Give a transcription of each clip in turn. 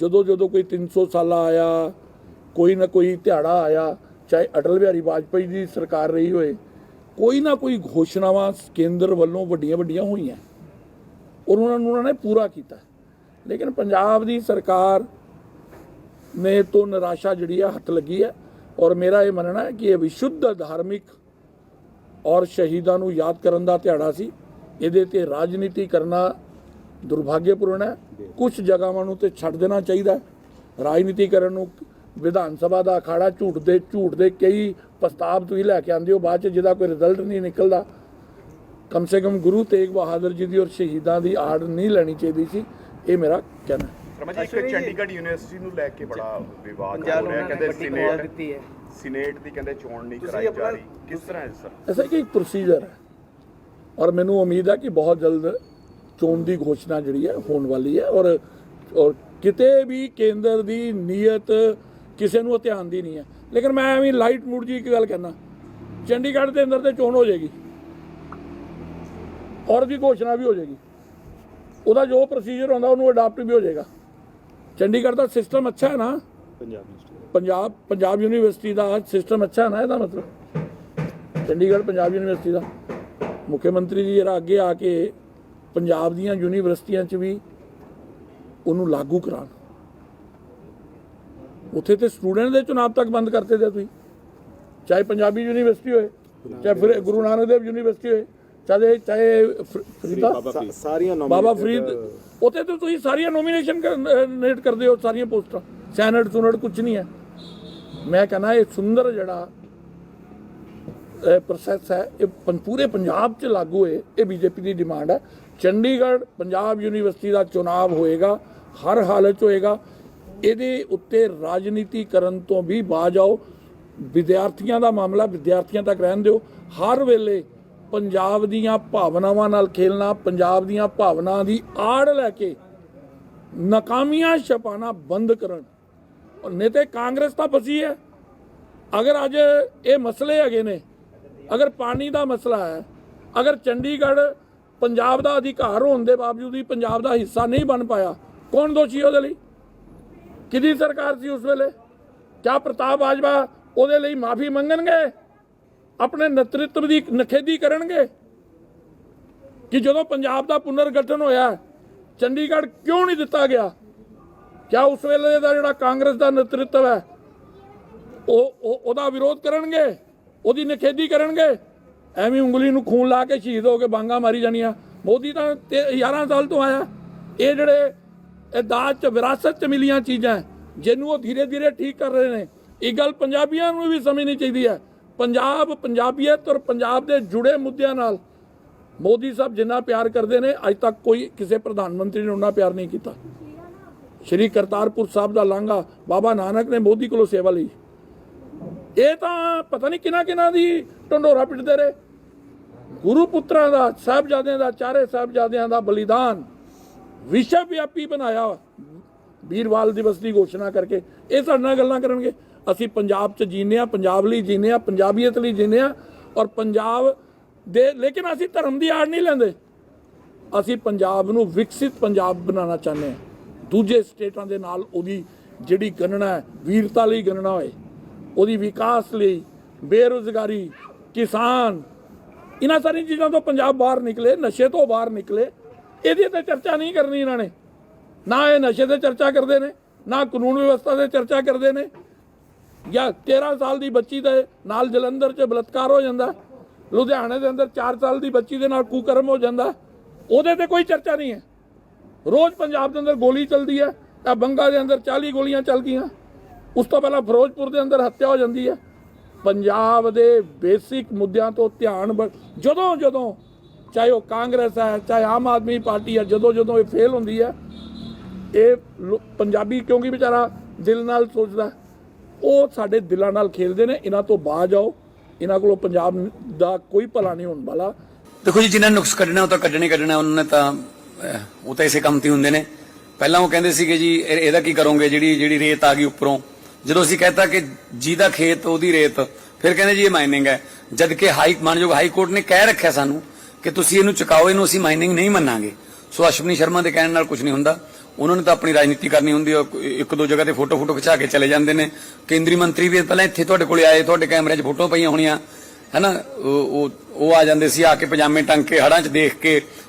ਜਦੋਂ ਜਦੋਂ ਕੋਈ 300 ਸਾਲਾ ਆਇਆ, ਕੋਈ ਨਾ ਕੋਈ ਦਿਹਾੜਾ ਆਇਆ, ਚਾਹੇ ਅਟਲ ਬਿਹਾਰੀ ਵਾਜਪਾਈ ਦੀ ਸਰਕਾਰ ਰਹੀ ਹੋਏ, ਕੋਈ ਨਾ ਕੋਈ ਘੋਸ਼ਣਾਵਾਂ ਕੇਂਦਰ ਵੱਲੋਂ ਵੱਡੀਆਂ ਵੱਡੀਆਂ ਹੋਈਆਂ। ਔਰ ਉਹਨਾਂ ਨੂੰ ਉਹਨਾਂ ਨੇ ਪੂਰਾ ਕੀਤਾ। ਲੇਕਿਨ ਪੰਜਾਬ ਦੀ ਸਰਕਾਰ ਨੇ ਤੋਂ ਨਿਰਾਸ਼ਾ ਜਿਹੜੀ ਹੈ ਹੱਥ ਲੱਗੀ ਹੈ ਔਰ ਮੇਰਾ ਇਹ ਮੰਨਣਾ ਹੈ ਕਿ ਇਹ ਵਿਸ਼ੁੱਧ ਧਾਰਮਿਕ ਔਰ ਸ਼ਹੀਦਾਂ ਨੂੰ ਯਾਦ ਕਰਨ ਦਾ ਦਿਹਾੜਾ ਸੀ। ਇਹਦੇ ਤੇ ਰਾਜਨੀਤੀ ਕਰਨਾ ਦੁਰਭਾਗਿਅਪੂਰਨ ਹੈ। ਕੁਝ ਜਗ੍ਹਾਵਾਂ ਨੂੰ ਤੇ ਛੱਡ ਦੇਣਾ ਚਾਹੀਦਾ ਹੈ। ਰਾਜਨੀਤੀ ਕਰਨ ਨੂੰ ਵਿਧਾਨ ਸਭਾ ਦਾ ਅਖਾੜਾ ਝੂਠ ਦੇ ਝੂਠ ਦੇ ਕਈ ਪ੍ਰਸਤਾਵ ਤੁਸੀਂ ਲੈ ਕੇ ਆਉਂਦੇ ਹੋ ਬਾਅਦ ਚ ਜਿਹਦਾ ਕੋਈ ਰਿਜ਼ਲਟ ਨਹੀਂ ਨਿਕਲਦਾ। ਕਮ ਸੇ ਕਮ ਗੁਰੂ ਤੇਗ ਬਹਾਦਰ ਜੀ ਦੀ ਔਰ ਸ਼ਹੀਦਾਂ ਦੀ ਆੜ ਨਹੀਂ ਲੈਣੀ ਚਾਹੀਦੀ ਸੀ। ਇਹ ਮੇਰਾ ਕਹਿਣਾ ਹੈ। ਇੱਕ ਚੰਡੀਗੜ੍ਹ ਯੂਨੀਵਰਸਿਟੀ ਨੂੰ ਲੈ ਕੇ ਬੜਾ ਵਿਵਾਦ ਹੋ ਰਿਹਾ। ਕਹਿੰਦੇ ਸੀਨੇਟ ਦੀ ਕਹਿੰਦੇ ਚੋਣ ਨਹੀਂ ਕਰਾਈ ਜਾ ਰਹੀ। ਕਿਸ ਤਰ੍ਹਾਂ ਹੈ ਸਰ ਐਸਾ ਕਿ ਇੱਕ ਪ੍ਰੋਸੀਜਰ ਹੈ। ਔਰ ਮੈਨੂੰ ਉਮੀਦ ਹੈ ਕਿ ਬਹੁਤ ਜਲਦ ਚੋਣ ਦੀ ਘੋਸ਼ਣਾ ਜਿਹੜੀ ਹੈ ਹੋਣ ਵਾਲੀ ਹੈ ਔਰ ਔਰ ਕਿਤੇ ਵੀ ਕੇਂਦਰ ਦੀ ਨੀਅਤ ਕਿਸੇ ਨੂੰ ਧਿਆਨ ਦੀ ਨਹੀਂ ਹੈ। ਲੇਕਿਨ ਮੈਂ ਐਵੇਂ ਲਾਈਟ ਮੂਡ ਜੀ ਇੱਕ ਗੱਲ ਕਹਿਣਾ ਚੰਡੀਗੜ੍ਹ ਦੇ ਅੰਦਰ ਤੇ ਚੋਣ ਹੋ ਜਾਏਗੀ। ਔਰ ਦੀ ਘੋਸ਼ਣਾ ਵੀ ਹੋ ਜਾਏਗੀ। ਉਹਦਾ ਜੋ ਪ੍ਰੋਸੀਜਰ ਹੁੰਦਾ ਉਹਨੂੰ ਅਡਾਪਟ ਵੀ ਹੋ ਜਾਏਗਾ। ਚੰਡੀਗੜ੍ਹ ਦਾ ਸਿਸਟਮ ਅੱਛਾ ਹੈ ਨਾ? ਪੰਜਾਬ ਪੰਜਾਬ ਯੂਨੀਵਰਸਿਟੀ ਦਾ ਸਿਸਟਮ ਅੱਛਾ ਹੈ ਨਾ ਇਹਦਾ ਮਤਲਬ? ਚੰਡੀਗੜ੍ਹ ਪੰਜਾਬ ਯੂਨੀਵਰਸਿਟੀ ਦਾ। ਮੁੱਖ ਮੰਤਰੀ ਜੀ ਜਰਾ ਅੱਗੇ ਆ ਕੇ ਪੰਜਾਬ ਦੀਆਂ ਯੂਨੀਵਰਸਿਟੀਆਂ 'ਚ ਵੀ ਉਹਨੂੰ ਲਾਗੂ ਕਰਾਉਣ। ਉੱਥੇ ਤੇ ਸਟੂਡੈਂਟ ਦੇ ਚੁਣਾਵ ਤੱਕ ਬੰਦ ਕਰਤੇ ਦੇ ਤੁਸੀਂ। ਚਾਹੇ ਪੰਜਾਬੀ ਯੂਨੀਵਰਸਿਟੀ ਹੋਏ ਚਾਹੇ ਫਿਰ ਗੁਰੂ ਨਾਨਕ ਦੇਵ ਯੂਨੀਵਰਸਿਟੀ ਹੋਏ ਚਾਹੇ ਚਾਹੇ ਫਰ- ਫਰੀਦਾ ਸਾਰੀਆਂ ਬਾਬਾ ਫਰੀਦ ਉੱਥੇ ਤੇ ਤੁਸੀਂ ਸਾਰੀਆਂ ਨੋਮੀਨੇਸ਼ਨ ਨੇਟ ਕਰਦੇ ਹੋ ਸਾਰੀਆਂ ਪੋਸਟਾਂ। ਸੈਨੇਟ ਸੁਨੇਟ ਕੁਝ ਨਹੀਂ ਹੈ। ਮੈਂ ਕਹਿੰਦਾ ਇਹ ਸੁੰਦਰ ਜਿਹੜਾ ਪ੍ਰੋਸੈਸ ਹੈ ਇਹ ਪੰ- ਪੂਰੇ ਪੰਜਾਬ 'ਚ ਲਾਗੂ ਹੋਏ ਇਹ ਬੀਜੇਪੀ ਦੀ ਡਿਮਾਂਡ ਹੈ। ਚੰਡੀਗੜ੍ਹ ਪੰਜਾਬ ਯੂਨੀਵਰਸਿਟੀ ਦਾ ਚੁਣਾਵ ਹੋਏਗਾ, ਹਰ ਹਾਲਤ 'ਚ ਹੋਏਗਾ। ਇਹਦੇ ਉੱਤੇ ਰਾਜਨੀਤੀ ਕਰਨ ਤੋਂ ਵੀ ਬਾਜ ਆਓ। ਵਿਦਿਆਰਥੀਆਂ ਦਾ ਮਾਮਲਾ, ਵਿਦਿਆਰਥੀਆਂ ਤੱਕ ਰਹਿਣ ਦਿਓ। ਹਰ ਵੇਲੇ ਪੰਜਾਬ ਦੀਆਂ ਭਾਵਨਾਵਾਂ ਨਾਲ ਖੇਲਣਾ, ਪੰਜਾਬ ਦੀਆਂ ਭਾਵਨਾਵਾਂ ਦੀ ਆੜ ਲੈ ਕੇ ਨਾਕਾਮੀਆਂ ਛਪਾਣਾ ਬੰਦ ਕਰਨ। ਔਰ ਨਹੀਂ ਤੇ ਕਾਂਗਰਸ ਤਾਂ ਫਸੀ ਹੈ। ਅਗਰ ਅੱਜ ਇਹ ਮਸਲੇ ਹੈਗੇ ਨੇ, ਅਗਰ ਪਾਣੀ ਦਾ ਮਸਲਾ ਹੈ, ਅਗਰ ਚੰਡੀਗੜ੍ਹ ਪੰਜਾਬ ਦਾ ਅਧਿਕਾਰ ਹੋਣ ਦੇ ਬਾਵਜੂਦ ਵੀ ਪੰਜਾਬ ਦਾ ਹਿੱਸਾ ਨਹੀਂ ਬਣ ਪਾਇਆ। ਕੌਣ ਦੋਸ਼ੀ ਉਹਦੇ ਲਈ? ਕਿਹਦੀ ਸਰਕਾਰ ਸੀ ਉਸ ਵੇਲੇ? ਕਿਆ ਪ੍ਰਤਾਪ ਬਾਜਵਾ ਉਹਦੇ ਲਈ ਮਾਫੀ ਮੰਗਣਗੇ? ਆਪਣੇ ਨੇਤਰਤਵ ਦੀ ਨਖੇਦੀ ਕਰਨਗੇ? ਕਿ ਜਦੋਂ ਪੰਜਾਬ ਦਾ ਪੁਨਰ ਗਠਨ ਹੋਇਆ, ਚੰਡੀਗੜ੍ਹ ਕਿਉਂ ਨਹੀਂ ਦਿੱਤਾ ਗਿਆ? ਕਿਆ ਉਸ ਵੇਲੇ ਦਾ ਜਿਹੜਾ ਕਾਂਗਰਸ ਦਾ ਨੇਤਰਤਵ ਹੈ, ਉਹ ਉਹ- ਉਹਦਾ ਵਿਰੋਧ ਕਰਨਗੇ? ਉਹਦੀ ਨਿਖੇਧੀ ਕਰਨਗੇ? ਐਵੇਂ ਉਂਗਲੀ ਨੂੰ ਖੂਨ ਲਾ ਕੇ ਸ਼ਹੀਦ ਹੋ ਕੇ ਬਾਂਗਾ ਮਾਰੀ ਜਾਣੀਆਂ। ਮੋਦੀ ਤਾਂ ਤੇ 11 ਸਾਲ ਤੋਂ ਆਇਆ। ਇਹ ਜਿਹੜੇ, ਇਹ ਦਾਜ ਚ, ਵਿਰਾਸਤ ਚ ਮਿਲੀਆਂ ਚੀਜ਼ਾਂ, ਜਿਹਨੂੰ ਉਹ ਧੀਰੇ ਧੀਰੇ ਠੀਕ ਕਰ ਰਹੇ ਨੇ। ਇਹ ਗੱਲ ਪੰਜਾਬੀਆਂ ਨੂੰ ਵੀ ਸਮਝਣੀ ਚਾਹੀਦੀ ਹੈ। ਪੰਜਾਬ ਪੰਜਾਬੀਅਤ ਔਰ ਪੰਜਾਬ ਦੇ ਜੁੜੇ ਮੁੱਦਿਆਂ ਨਾਲ ਮੋਦੀ ਸਾਹਿਬ ਜਿੰਨਾ ਪਿਆਰ ਕਰਦੇ ਨੇ, ਅੱਜ ਤੱਕ ਕੋਈ ਕਿਸੇ ਪ੍ਰਧਾਨ ਮੰਤਰੀ ਨੇ ਉਹਨਾਂ ਪਿਆਰ ਨਹੀਂ ਕੀਤਾ। ਸ਼੍ਰੀ ਕਰਤਾਰਪੁਰ ਸਾਹਿਬ ਦਾ ਲਾਂਘਾ, ਬਾਬਾ ਨਾਨਕ ਨੇ ਮੋਦੀ ਕੋਲੋਂ ਸੇਵਾ ਲਈ। ਇਹ ਤਾਂ ਪਤਾ ਨਹੀਂ ਕਿਹਨਾਂ ਕਿਹਨਾਂ ਦੀ ਢੰਡੋਰਾ ਪਿੱਟਦੇ ਰਹੇ। ਗੁਰੂ ਪੁੱਤਰਾਂ ਦਾ, ਸਾਹਿਬਜ਼ਾਦਿਆਂ ਦਾ, ਚਾਰੇ ਸਾਹਿਬਜ਼ਾਦਿਆਂ ਦਾ ਬਲੀਦਾਨ ਵਿਸ਼ਵ ਵਿਆਪੀ ਬਣਾਇਆ ਵੀਰਵਾਲ ਦਿਵਸ ਦੀ ਘੋਸ਼ਣਾ ਕਰਕੇ ਇਹ ਸਾਡੇ ਨਾਲ ਗੱਲਾਂ ਕਰਨਗੇ। ਅਸੀਂ ਪੰਜਾਬ 'ਚ ਜੀਨੇ ਆ ਪੰਜਾਬ ਲਈ ਜੀਨੇ ਆ ਪੰਜਾਬੀਅਤ ਲਈ ਜੀਨੇ ਆ ਔਰ ਪੰਜਾਬ ਦੇ, ਲੇਕਿਨ ਅਸੀਂ ਧਰਮ ਦੀ ਆੜ ਨਹੀਂ ਲੈਂਦੇ। ਅਸੀਂ ਪੰਜਾਬ ਨੂੰ ਵਿਕਸਿਤ ਪੰਜਾਬ ਬਣਾਉਣਾ ਚਾਹੁੰਦੇ ਹਾਂ। ਦੂਜੇ ਸਟੇਟਾਂ ਦੇ ਨਾਲ ਉਹਦੀ ਜਿਹੜੀ ਗਣਨਾ ਹੈ, ਵੀਰਤਾ ਲਈ ਗਣਨਾ ਹੋਏ, ਉਹਦੀ ਵਿਕਾਸ ਲਈ ਬੇਰੁਜ਼ਗਾਰੀ ਕਿਸਾਨ। ਇਹਨਾਂ ਸਾਰੀਆਂ ਚੀਜ਼ਾਂ ਤੋਂ ਪੰਜਾਬ ਬਾਹਰ ਨਿਕਲੇ, ਨਸ਼ੇ ਤੋਂ ਬਾਹਰ ਨਿਕਲੇ। ਇਹਦੀ ਤੇ ਚਰਚਾ ਨਹੀਂ ਕਰਨੀ ਇਹਨਾਂ ਨੇ। ਨਾ ਇਹ ਨਸ਼ੇ ਤੇ ਚਰਚਾ ਕਰਦੇ ਨੇ, ਨਾ ਕਾਨੂੰਨ ਵਿਵਸਥਾ ਤੇ ਚਰਚਾ ਕਰਦੇ ਨੇ। ਜਾਂ 13 ਸਾਲ ਦੀ ਬੱਚੀ ਦੇ ਨਾਲ ਜਲੰਧਰ 'ਚ ਬਲਤਕਾਰ ਹੋ ਜਾਂਦਾ, ਲੁਧਿਆਣੇ ਦੇ ਅੰਦਰ 4 ਸਾਲ ਦੀ ਬੱਚੀ ਦੇ ਨਾਲ ਕੁਕਰਮ ਹੋ ਜਾਂਦਾ, ਉਹਦੇ ਤੇ ਕੋਈ ਚਰਚਾ ਨਹੀਂ ਹੈ। ਰੋਜ਼ ਪੰਜਾਬ ਦੇ ਅੰਦਰ ਗੋਲੀ ਚੱਲਦੀ ਹੈ, ਤਾਂ ਬੰਗਾ ਦੇ ਅੰਦਰ 40 ਗੋਲੀਆਂ ਚੱਲ ਗਈਆਂ। ਉਸ ਤੋਂ ਪਹਿਲਾਂ ਫਿਰੋਜ਼ਪੁਰ ਦੇ ਅੰਦਰ ਹੱਤਿਆ ਹੋ ਜਾਂਦੀ ਹੈ। ਪੰਜਾਬ ਦੇ ਬੇਸਿਕ ਮੁੱਦਿਆਂ ਤੋਂ ਧਿਆਨ ਜਦੋਂ ਜਦੋਂ ਚਾਹੇ ਉਹ ਕਾਂਗਰਸ ਹੈ, ਚਾਹੇ ਆਮ ਆਦਮੀ ਪਾਰਟੀ ਹੈ, ਜਦੋਂ ਜਦੋਂ ਇਹ ਫੇਲ ਹੁੰਦੀ ਹੈ, ਇਹ ਪੰਜਾਬੀ ਕਿਉਂਕਿ ਵਿਚਾਰਾ ਦਿਲ ਨਾਲ ਸੋਚਦਾ ਉਹ ਸਾਡੇ ਦਿਲਾਂ ਨਾਲ ਖੇਲਦੇ ਨੇ, ਇਹਨਾਂ ਤੋਂ ਬਾਜ ਆਓ, ਇਹਨਾਂ ਕੋਲੋਂ ਪੰਜਾਬ ਦਾ ਕੋਈ ਭਲਾ ਨਹੀਂ ਹੋਣ ਵਾਲਾ। ਦੇਖੋ ਜੀ, ਜਿਨ੍ਹਾਂ ਨੁਕਸ ਕੱਢਣਾ, ਉਹ ਤਾਂ ਕੱਢਣੇ ਹੀ ਕੱਢਣਾ ਉਹਨਾਂ ਨੇ ਤਾਂ ਉਹ ਤਾਂ ਇਸੇ ਕੰਮ ਤੇ ਹੁੰਦੇ ਨੇ। ਪਹਿਲਾਂ ਉਹ ਕਹਿੰਦੇ ਸੀਗੇ ਜੀ ਇਹਦਾ ਕੀ ਕਰੋਗੇ? ਜਿਹੜੀ ਜਿਹੜੀ ਰੇਤ ਆ ਗਈ ਉੱਪਰੋਂ ਜਦੋਂ ਅਸੀਂ ਕਹਤਾ ਕਿ ਜਿਹਦਾ ਖੇਤ, ਉਹਦੀ ਰੇਤ, ਫਿਰ ਕਹਿੰਦੇ ਜੀ ਇਹ ਮਾਈਨਿੰਗ ਹੈ। ਜਦ ਕਿ ਹਾਈ ਮਾਨਯੋਗ ਹਾਈ ਕੋਰਟ ਨੇ ਕਹਿ ਰੱਖਿਆ ਸਾਨੂੰ ਕਿ ਤੁਸੀਂ ਇਹਨੂੰ ਚੁਕਾਓ, ਇਹਨੂੰ ਅਸੀਂ ਮਾਈਨਿੰਗ ਨਹੀਂ ਮੰਨਾਂਗੇ। ਸੋ ਅਸ਼ਵਨੀ ਸ਼ਰਮਾ ਦੇ ਕਹਿਣ ਨਾਲ ਕੁਝ ਨਹੀਂ ਹੁੰਦਾ। ਉਹਨਾਂ ਨੇ ਤਾਂ ਆਪਣੀ ਰਾਜਨੀਤੀ ਕਰਨੀ ਹੁੰਦੀ ਹੈ ਇੱਕ ਦੋ ਜਗ੍ਹਾ ਤੇ ਫੋਟੋ ਫੋਟੋ ਖਿਚਾ ਕੇ ਚਲੇ ਜਾਂਦੇ ਨੇ। ਕੇਂਦਰੀ ਮੰਤਰੀ ਵੀ ਪਹਿਲਾਂ ਇੱਥੇ ਤੁਹਾਡੇ ਕੋਲੇ ਆਏ, ਤੁਹਾਡੇ ਕੈਮਰੇ 'ਚ ਫੋਟੋ ਪਈਆਂ ਹੋਣੀਆਂ। ਹੈਨਾ, ਉਹ ਉਹ- ਉਹ ਆ ਜਾਂਦੇ ਸੀ, ਆ ਕੇ ਪਜਾਮੇ ਟੰਗ ਕੇ ਹੜਾਂ 'ਚ ਦੇਖ ਕੇ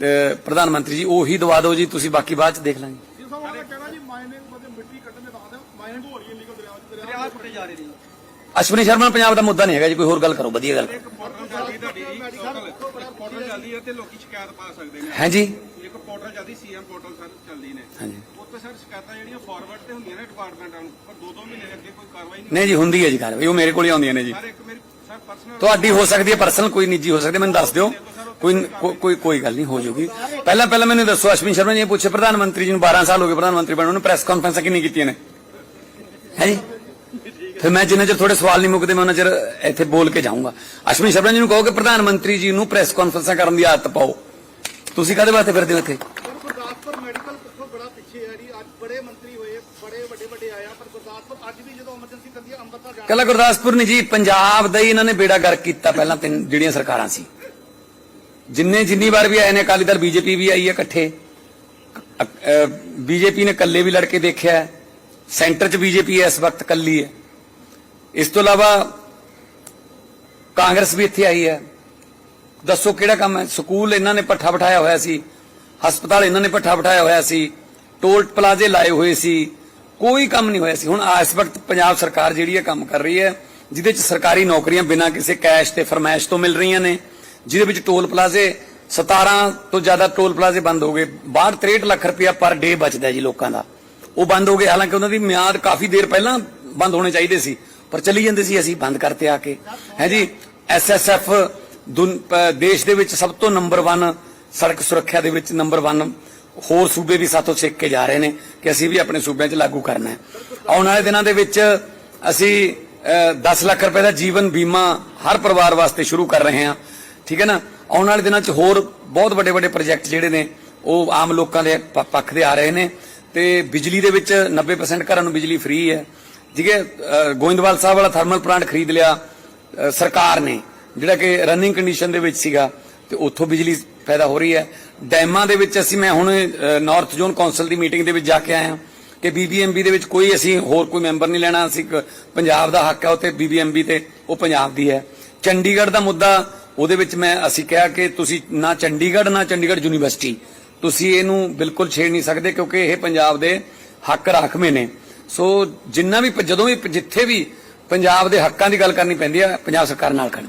ਪ੍ਰਧਾਨ ਮੰਤਰੀ ਜੀ ਉਹੀ ਦਵਾ ਦਿਓ ਜੀ ਤੁਸੀਂ ਬਾਕੀ ਬਾਅਦ 'ਚ ਦੇਖ ਲਾਂਗੇ। ਅਸ਼ਵਨੀ ਸ਼ਰਮਾ ਪੰਜਾਬ ਦਾ ਮੁੱਦਾ ਨਹੀਂ ਹੈਗਾ ਜੀ ਕੋਈ ਹੋਰ ਗੱਲ ਕਰੋ ਵਧੀਆ ਗੱਲ ਪੋਰਟਲ ਚੱਲਦੀ ਤੁਹਾਡੀ ਜੀ ਪੋਰਟਲ ਚੱਲਦੀ ਹੈ ਤੇ ਲੋਕੀ ਸ਼ਿਕਾਇਤ ਪਾ ਸਕਦੇ ਨੇ। ਹੈ ਜੀ ਇੱਕ ਪੋਰਟਲ ਚੱਲਦੀ ਸੀਐਮ ਪੋਰਟਲ ਸਰ ਚੱਲਦੀ ਨੇ। ਹਾਂਜੀ। ਉੱਥੇ ਸਰ ਸ਼ਿਕਾਇਤਾਂ ਜਿਹੜੀਆਂ ਫਾਰਵਰਡ ਤੇ ਹੁੰਦੀਆਂ ਨੇ ਡਿਪਾਰਟਮੈਂਟਾਂ ਨੂੰ ਪਰ ਦੋ ਦੋ ਮਹੀਨੇ ਅੱਗੇ ਕੋਈ ਕਾਰਵਾਈ ਨਹੀਂ ਨਹੀਂ ਜੀ ਹੁੰਦੀ ਹੈ ਜੀ ਕਾਰਵਾਈ ਉਹ ਮੇਰੇ ਕੋਲ ਹੀ ਆਉਂਦੀਆਂ ਨੇ ਜੀ। ਸਰ ਇੱਕ ਮੇਰੀ ਸਰ ਪਰਸਨਲ ਤੁਹਾਡੀ ਹੋ ਸਕਦੀ ਹੈ ਪਰਸਨਲ ਕੋਈ ਨਿੱਜੀ ਹੋ ਸਕਦੀ ਮੈਨੂੰ ਦੱਸ ਦਿਓ। ਕੋਈ ਕੋਈ ਕੋਈ ਗੱਲ ਨਹੀਂ, ਹੋ ਜਾਊਗੀ ਪਹਿਲਾਂ ਪਹਿਲਾਂ ਮੈਨੂੰ ਦੱਸੋ, ਅਸ਼ਵਿਨ ਸ਼ਰਮਾ ਜੀ ਇਹ ਪੁੱਛੇ ਪ੍ਰਧਾਨ ਮੰਤਰੀ ਜੀ ਨੂੰ 12 ਸਾਲ ਹੋ ਗਏ, ਪ੍ਰਧਾਨ ਮੰਤਰੀ ਬਣਨ ਨੂੰ ਪ੍ਰੈਸ ਕਾਨਫਰੰਸਾਂ ਕਿੰਨੀ ਕੀਤੀਆਂ ਨੇ? ਹੈ ਜੀ? ਫਿਰ ਮੈਂ ਜਿੰਨਾ ਚਿਰ ਥੋੜੇ ਸਵਾਲ ਨਹੀਂ ਮੁੱਕਦੇ, ਮੈਂ ਉਹਨਾਂ ਚਿਰ ਇੱਥੇ ਬੋਲ ਕੇ ਜਾਊਂਗਾ। ਅਸ਼ਵਿਨ ਸ਼ਰਮਾ ਜੀ ਨੂੰ ਕਹੋ ਕਿ ਪ੍ਰਧਾਨ ਮੰਤਰੀ ਜੀ ਨੂੰ ਪ੍ਰੈਸ ਕਾਨਫਰੰਸਾਂ ਕਰਨ ਦੀ ਆਦਤ ਪਾਓ। ਤੁਸੀਂ ਕਾਹਦੇ ਵਾਸਤੇ ਫਿਰਦੇ ਹੋ ਇੱਥੇ ਪਰ ਗੁਰਦਾਸਪੁਰ ਮੈਡੀਕਲ ਕਿੱਥੋਂ ਬੜਾ ਪਿੱਛੇ ਹੈ ਜੀ ਅੱਜ ਬੜੇ ਮੰਤਰੀ ਹੋਏ ਬੜੇ ਵੱਡੇ ਵੱਡੇ ਆਇਆ ਪਰ ਗੁਰਦਾਸਪੁਰ ਅੱਜ ਵੀ ਜਦੋਂ ਐਮਰਜੈਂਸੀ ਪੈਂਦੀ ਹੈ ਅੰਮ੍ਰਿਤਸਰ ਜਾਣਾ ਕੱਲਾ ਗੁਰਦਾਸਪੁਰ ਨਹੀਂ ਜੀ, ਪੰਜਾਬ ਦਾ ਹੀ ਇਹਨਾਂ ਨੇ ਬੇੜਾ ਗਰਕ ਕੀਤਾ ਪਹਿਲਾਂ ਤਿੰਨ, ਜਿਹੜੀਆਂ ਸਰਕਾਰਾਂ ਸੀ। ਜਿੰਨੇ, ਜਿੰਨੀ ਵਾਰ ਵੀ ਆਏ ਨੇ, ਅਕਾਲੀ ਦਲ, ਬੀਜੇਪੀ ਵੀ ਆਈ ਹੈ ਇਕੱਠੇ। ਬੀਜੇਪੀ ਨੇ ਇਕੱਲੇ ਵੀ ਲੜ ਕੇ ਦੇਖਿਆ ਸੈਂਟਰ 'ਚ ਬੀਜੇਪੀ ਇਸ ਵਕਤ ਇਕੱਲੀ ਹੈ। ਇਸ ਤੋਂ ਇਲਾਵਾ ਕਾਂਗਰਸ ਵੀ ਇੱਥੇ ਆਈ ਹੈ। ਦੱਸੋ ਕਿਹੜਾ ਕੰਮ ਹੈ? ਸਕੂਲ ਇਹਨਾਂ ਨੇ ਪੱਠਾ ਬਿਠਾਇਆ ਹੋਇਆ ਸੀ। ਹਸਪਤਾਲ ਇਹਨਾਂ ਨੇ ਪੱਠਾ ਬਿਠਾਇਆ ਹੋਇਆ ਸੀ। ਟੋਲ ਪਲਾਜ਼ੇ ਲਾਏ ਹੋਏ ਸੀ। ਕੋਈ ਕੰਮ ਨਹੀਂ ਹੋਇਆ ਸੀ। ਹੁਣ ਇਸ ਵਕਤ ਪੰਜਾਬ ਸਰਕਾਰ ਜਿਹੜੀ ਹੈ ਕੰਮ ਕਰ ਰਹੀ ਹੈ, ਜਿਹਦੇ ਚ ਸਰਕਾਰੀ ਨੌਕਰੀਆਂ ਬਿਨਾਂ ਕਿਸੇ ਕੈਸ਼ ਤੇ ਫਰਮਾਇਸ਼ ਤੋਂ ਮਿਲ ਰਹੀਆਂ ਨੇ, ਜਿਹਦੇ ਵਿੱਚ ਟੋਲ ਪਲਾਜ਼ੇ 17 ਤੋਂ ਜ਼ਿਆਦਾ ਟੋਲ ਪਲਾਜ਼ੇ ਬੰਦ ਹੋ ਗਏ। 62 63 ਲੱਖ ਰੁਪਇਆ ਪਰ ਡੇ ਬਚਦਾ ਜੀ ਲੋਕਾਂ ਦਾ। ਉਹ ਬੰਦ ਹੋ ਗਏ। ਹਾਲਾਂਕਿ ਉਹਨਾਂ ਦੀ ਮਿਆਦ ਕਾਫੀ ਦੇਰ ਪਹਿਲਾਂ ਬੰਦ ਹੋਣੇ ਚਾਹੀਦੇ ਸੀ, ਪਰ ਚੱਲੀ ਜਾਂਦੇ ਸੀ ਅਸੀਂ ਬੰਦ ਕਰਤੇ ਆ ਕੇ। ਹੈ ਜੀ? ਐਸਐਸਐਫ ਦੇਸ਼ ਦੇ ਵਿੱਚ ਸਭ ਤੋਂ ਨੰਬਰ 1 ਸੜਕ ਸੁਰੱਖਿਆ ਦੇ ਵਿੱਚ ਨੰਬਰ 1 ਹੋਰ ਸੂਬੇ ਵੀ ਸਾਥੋਂ ਸਿੱਖ ਕੇ ਜਾ ਰਹੇ ਨੇ ਕਿ ਅਸੀਂ ਵੀ ਆਪਣੇ ਸੂਬਿਆਂ 'ਚ ਲਾਗੂ ਕਰਨਾ ਹੈ। ਆਉਣ ਵਾਲੇ ਦਿਨਾਂ ਦੇ ਵਿੱਚ ਅਸੀਂ ਅਹ, 10 ਲੱਖ ਰੁਪਏ ਦਾ ਜੀਵਨ ਬੀਮਾ ਹਰ ਪਰਿਵਾਰ ਵਾਸਤੇ ਸ਼ੁਰੂ ਕਰ ਰਹੇ ਹਾਂ। ਠੀਕ ਹੈ ਨਾ? ਆਉਣ ਵਾਲੇ ਦਿਨਾਂ 'ਚ ਹੋਰ ਬਹੁਤ ਵੱਡੇ ਵੱਡੇ ਪ੍ਰੋਜੈਕਟ ਜਿਹੜੇ ਨੇ ਉਹ ਆਮ ਲੋਕਾਂ ਦੇ ਪੱਖ ਦੇ ਆ ਰਹੇ ਨੇ ਤੇ ਬਿਜਲੀ ਦੇ ਵਿੱਚ 90% ਘਰਾਂ ਨੂੰ ਬਿਜਲੀ ਫ੍ਰੀ ਹੈ। ਠੀਕ ਹੈ? ਗੋਇੰਦਵਾਲ ਸਾਹਿਬ ਵਾਲਾ ਥਰਮਲ ਪਲਾਂਟ ਖਰੀਦ ਲਿਆ ਸਰਕਾਰ ਨੇ ਜਿਹੜਾ ਕਿ ਰਨਿੰਗ ਕੰਡੀਸ਼ਨ ਦੇ ਵਿੱਚ ਸੀਗਾ ਤੇ ਉੱਥੋਂ ਬਿਜਲੀ ਪੈਦਾ ਹੋ ਰਹੀ ਹੈ। ਡੈਮਾਂ ਦੇ ਵਿੱਚ ਅਸੀਂ, ਮੈਂ ਹੁਣ ਨਾਰਥ ਜ਼ੋਨ ਕੌਂਸਲ ਦੀ ਮੀਟਿੰਗ ਦੇ ਵਿੱਚ ਜਾ ਕੇ ਆਇਆ ਹਾਂ ਕਿ ਬੀਬੀਐਮਬੀ ਦੇ ਵਿੱਚ ਕੋਈ ਅਸੀਂ ਹੋਰ ਕੋਈ ਮੈਂਬਰ ਨਹੀਂ ਲੈਣਾ। ਅਸੀਂ ਪੰਜਾਬ ਦਾ ਹੱਕ ਹੈ ਉੱਤੇ ਬੀਬੀਐਮਬੀ ਤੇ ਉਹ ਪੰਜਾਬ ਦੀ ਹੈ। ਚੰਡੀਗੜ੍ਹ ਦਾ ਮੁੱਦਾ, ਉਹਦੇ ਵਿੱਚ ਮੈਂ, ਅਸੀਂ ਕਿਹਾ ਕਿ ਤੁਸੀਂ ਨਾ ਚੰਡੀਗੜ੍ਹ ਨਾ ਚੰਡੀਗੜ੍ਹ ਯੂਨੀਵਰਸਿਟੀ। ਤੁਸੀਂ ਇਹਨੂੰ ਬਿਲਕੁਲ ਛੇੜ ਨਹੀਂ ਸਕਦੇ ਕਿਉਂਕਿ ਇਹ ਪੰਜਾਬ ਦੇ ਹੱਕ ਰਾਖਵੇਂ ਨੇ। ਸੋ, ਜਿੰਨਾ ਵੀ, ਜਦੋਂ ਵੀ ਜਿੱਥੇ ਵੀ ਪੰਜਾਬ ਦੇ ਹੱਕਾਂ ਦੀ ਗੱਲ ਕਰਨੀ ਪੈਂਦੀ ਹੈ, ਪੰਜਾਬ ਸਰਕਾਰ ਨਾਲ ਖੜੀ